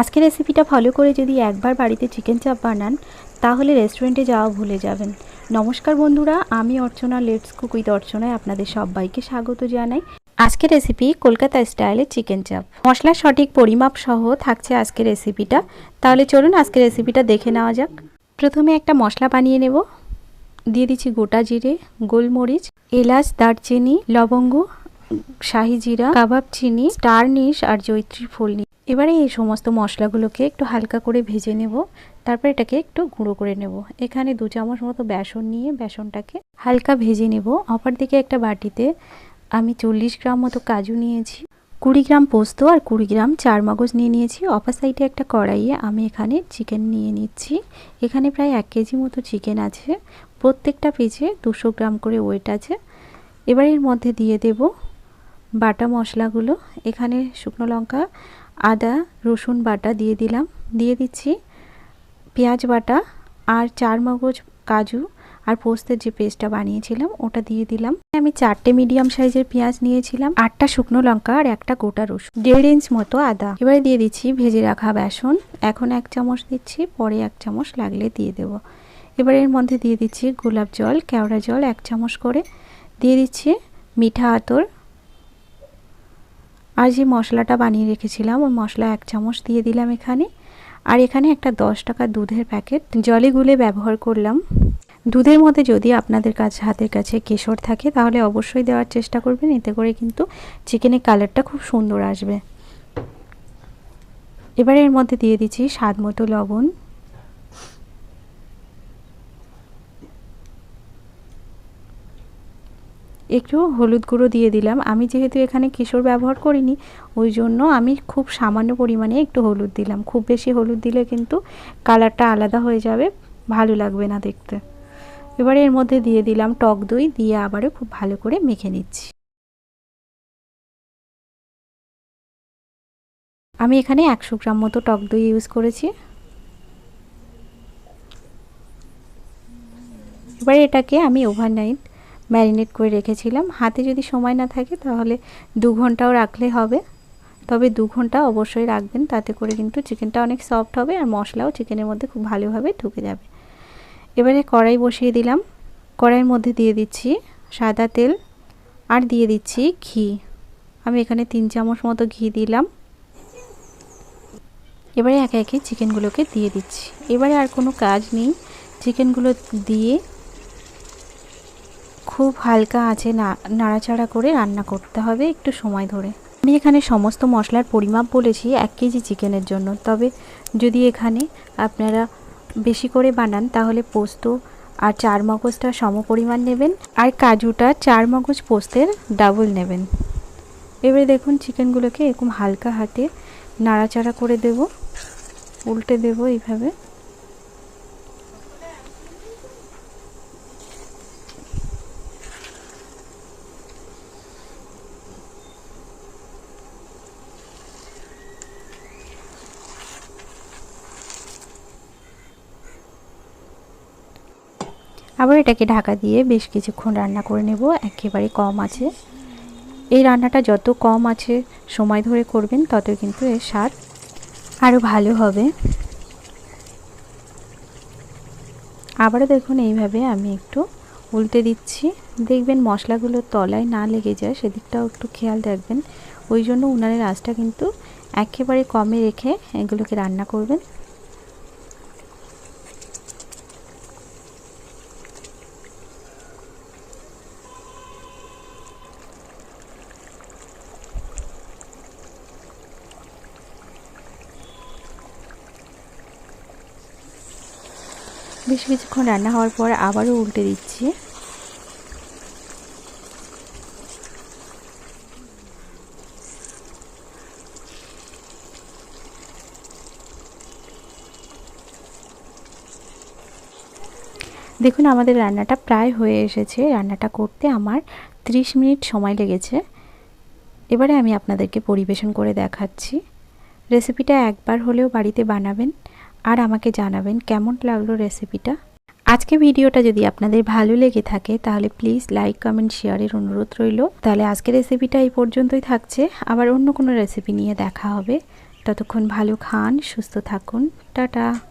আজকের রেসিপিটা ফলো করে যদি একবার বাড়িতে চিকেন চাপ বানান, তাহলে রেস্টুরেন্টে যাওয়া ভুলে যাবেন। নমস্কার বন্ধুরা, আমি অর্চনা লেটস কুক উইথ অর্চনায় আপনাদের সবাইকে স্বাগত জানাই। আজকের রেসিপি কলকাতা স্টাইলের চিকেন চাপ মশলার সঠিক পরিমাপ সহ থাকছে আজকের রেসিপিটা তাহলে চলুন আজকের রেসিপিটা দেখে নেওয়া যাক। প্রথমে একটা মশলা বানিয়ে নেব। দিয়ে দিচ্ছি গোটা জিরে, গোলমরিচ, এলাচ, দারচিনি, লবঙ্গ শাহি জিরা, কাবাব চিনি, স্টার আর জৈত্রী ফুল নিশ এবারে এই সমস্ত মশলাগুলোকে একটু হালকা করে ভেজে নেব। তারপর এটাকে একটু গুঁড়ো করে নেব। এখানে দু চামচ মতো বেসন নিয়ে বেসনটাকে হালকা ভেজে নেব। অপর দিকে একটা বাটিতে আমি চল্লিশ গ্রাম মতো কাজু নিয়েছি, কুড়ি গ্রাম পোস্ত আর কুড়ি গ্রাম চার মগজ নিয়ে নিয়েছি। অপর সাইডে একটা কড়াইয়ে আমি এখানে চিকেন নিয়ে নিচ্ছি। এখানে প্রায় এক কেজি মতো চিকেন আছে। প্রত্যেকটা পিছে দুশো গ্রাম করে ওয়েট আছে। এবার এর মধ্যে দিয়ে দেব বাটা মশলাগুলো। এখানে শুকনো লঙ্কা আদা, রসুন বাটা দিয়ে দিলাম। দিয়ে দিচ্ছি পেঁয়াজ বাটা আর চার মগজ কাজু আর পোস্তের যে পেস্টটা বানিয়েছিলাম, ওটা দিয়ে দিলাম। আমি চারটে মিডিয়াম সাইজের পেঁয়াজ নিয়েছিলাম, আটটা শুকনো লঙ্কা আর একটা গোটা রসুন। দেড় ইঞ্চ মতো আদা। এবারে দিয়ে দিচ্ছি ভেজে রাখা বেসন। এখন এক চামচ দিচ্ছি, পরে এক চামচ লাগলে দিয়ে দেব। এবার এর মধ্যে দিয়ে দিচ্ছি গোলাপ জল, কেওড়া জল এক চামচ করে। দিয়ে দিচ্ছি মিঠা আতর আর যে মশলাটা বানিয়ে রেখেছিলাম, ওই মশলা এক চামচ দিয়ে দিলাম এখানে। আর এখানে একটা দশ টাকা দুধের প্যাকেট জলে গুলে ব্যবহার করলাম। দুধের মধ্যে যদি আপনাদের কাছে, হাতের কাছে কেশর থাকে, তাহলে অবশ্যই দেওয়ার চেষ্টা করবেন। এতে করে কিন্তু চিকেনের কালারটা খুব সুন্দর আসবে। এবার এর মধ্যে দিয়ে দিচ্ছি স্বাদ মতো লবণ। একটু হলুদ গুঁড়ো দিয়ে দিলাম। আমি যেহেতু এখানে কিশোর ব্যবহার করিনি, ওই জন্য আমি খুব সামান্য পরিমাণে একটু হলুদ দিলাম। খুব বেশি হলুদ দিলে কিন্তু কালারটা আলাদা হয়ে যাবে, ভালো লাগবে না দেখতে। এবারে এর মধ্যে দিয়ে দিলাম টক দই, দিয়ে আবারও খুব ভালো করে মেখে নিচ্ছি। আমি এখানে একশো গ্রাম মতো টক দই ইউজ করেছি। এবারে এটাকে আমি ওভারনাইট ম্যারিনেট করে রেখেছিলাম। হাতে যদি সময় না থাকে তাহলে দু ঘন্টাও রাখলে হবে। তবে দু ঘণ্টা অবশ্যই রাখবেন, তাতে করে কিন্তু চিকেনটা অনেক সফট হবে আর মশলাও চিকেনের মধ্যে খুব ভালোভাবে ঢুকে যাবে। এবারে কড়াই বসিয়ে দিলাম। কড়াইয়ের মধ্যে দিয়ে দিচ্ছি সাদা তেল আর দিয়ে দিচ্ছি ঘি। আমি এখানে তিন চামচ মতো ঘি দিলাম। এবারে একে একে চিকেনগুলোকে দিয়ে দিচ্ছি। এবারে আর কোনো কাজ নেই। চিকেনগুলো দিয়ে খুব হালকা আছে না, নাড়াচাড়া করে রান্না করতে হবে একটু সময় ধরে। আমি এখানে সমস্ত মশলার পরিমাপ বলেছি, এক কেজি চিকেনের জন্য। তবে যদি এখানে আপনারা বেশি করে বানান, তাহলে পোস্ত আর চার মগজটা সম পরিমাণ নেবেন আর কাজুটা চার মগজ পোস্তের ডাবল নেবেন। এবারে দেখুন চিকেনগুলোকে এরকম হালকা হাতে নাড়াচাড়া করে দেব, উল্টে দেব এইভাবে। আবার এটাকে ঢাকা দিয়ে বেশ কিছুক্ষণ রান্না করে নেব, একেবারে কম আছে। এই রান্নাটা যত কম আছে সময় ধরে করবেন তত কিন্তু এর স্বাদ আরও ভালো হবে। আবারও দেখুন, এইভাবে আমি একটু উল্টে দিচ্ছি। দেখবেন মশলাগুলো তলায় না লেগে যায়, সেদিকটাও একটু খেয়াল রাখবেন। ওই জন্য উনানের আঁচটা কিন্তু একেবারে কমে রেখে এগুলোকে রান্না করবেন। বেশ কিছুক্ষণ রান্না হওয়ার পর আবারও উল্টে দিচ্ছি। দেখুন, আমাদের রান্নাটা প্রায় হয়ে এসেছে। রান্নাটা করতে আমার 30 মিনিট সময় লেগেছে। এবারে আমি আপনাদেরকে পরিবেশন করে দেখাচ্ছি। রেসিপিটা একবার হলেও বাড়িতে বানাবেন। আর আমাকে জানাবেন কেমন লাগল রেসিপিটা আজকে ভিডিওটা যদি আপনাদের ভালো লেগে থাকে, তাহলে প্লিজ লাইক কমেন্ট শেয়ারের অনুরোধ রইল। তাহলে আজকে রেসিপিটা এই পর্যন্তই থাকছে। আবার অন্য কোনো রেসিপি নিয়ে দেখা হবে। ততক্ষণ ভালো খান, সুস্থ থাকুন। টাটা।